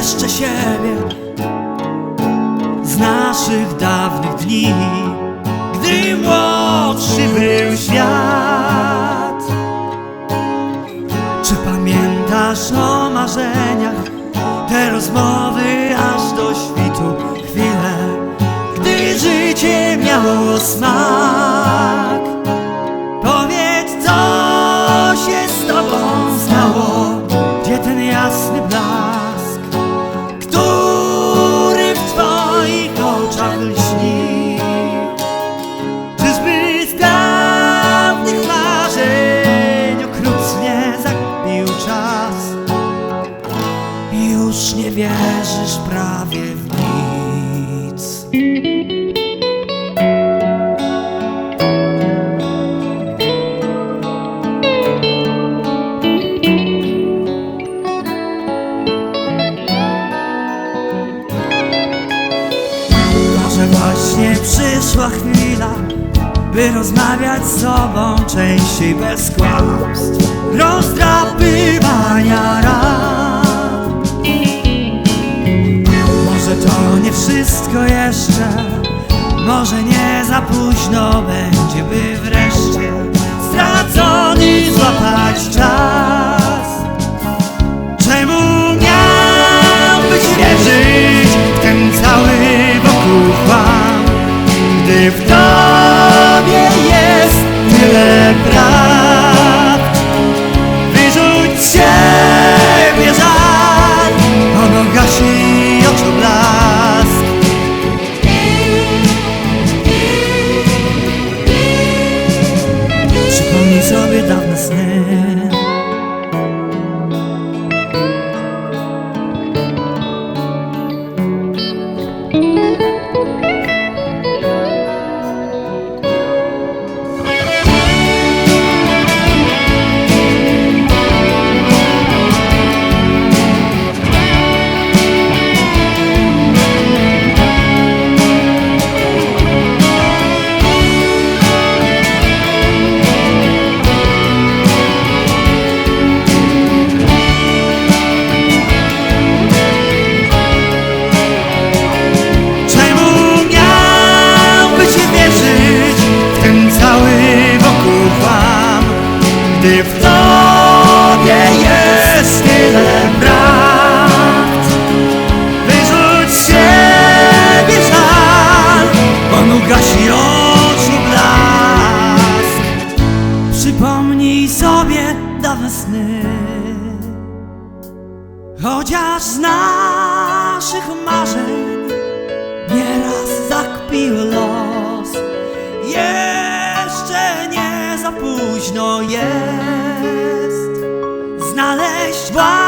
jeszcze siebie z naszych dawnych dni, gdy młodszy był świat. Czy pamiętasz o marzeniach, te rozmowy aż do świtu, chwile, gdy życie miało smak? Czyżby z dawnych marzeń okrutnie zabił czas. Już nie wierzysz prawie w Może właśnie przyszła chwila, by rozmawiać z sobą częściej bez kłamstw, rozdrapywania ran. Może to nie wszystko jeszcze, może nie za późno będzie, by wreszcie w tobie jest tyle prawd? Wyrzuć siebie żal, on ugasi oczu blask. Przypomnij sobie dawne sny. Chociaż z naszych marzeń późno jest znaleźć własne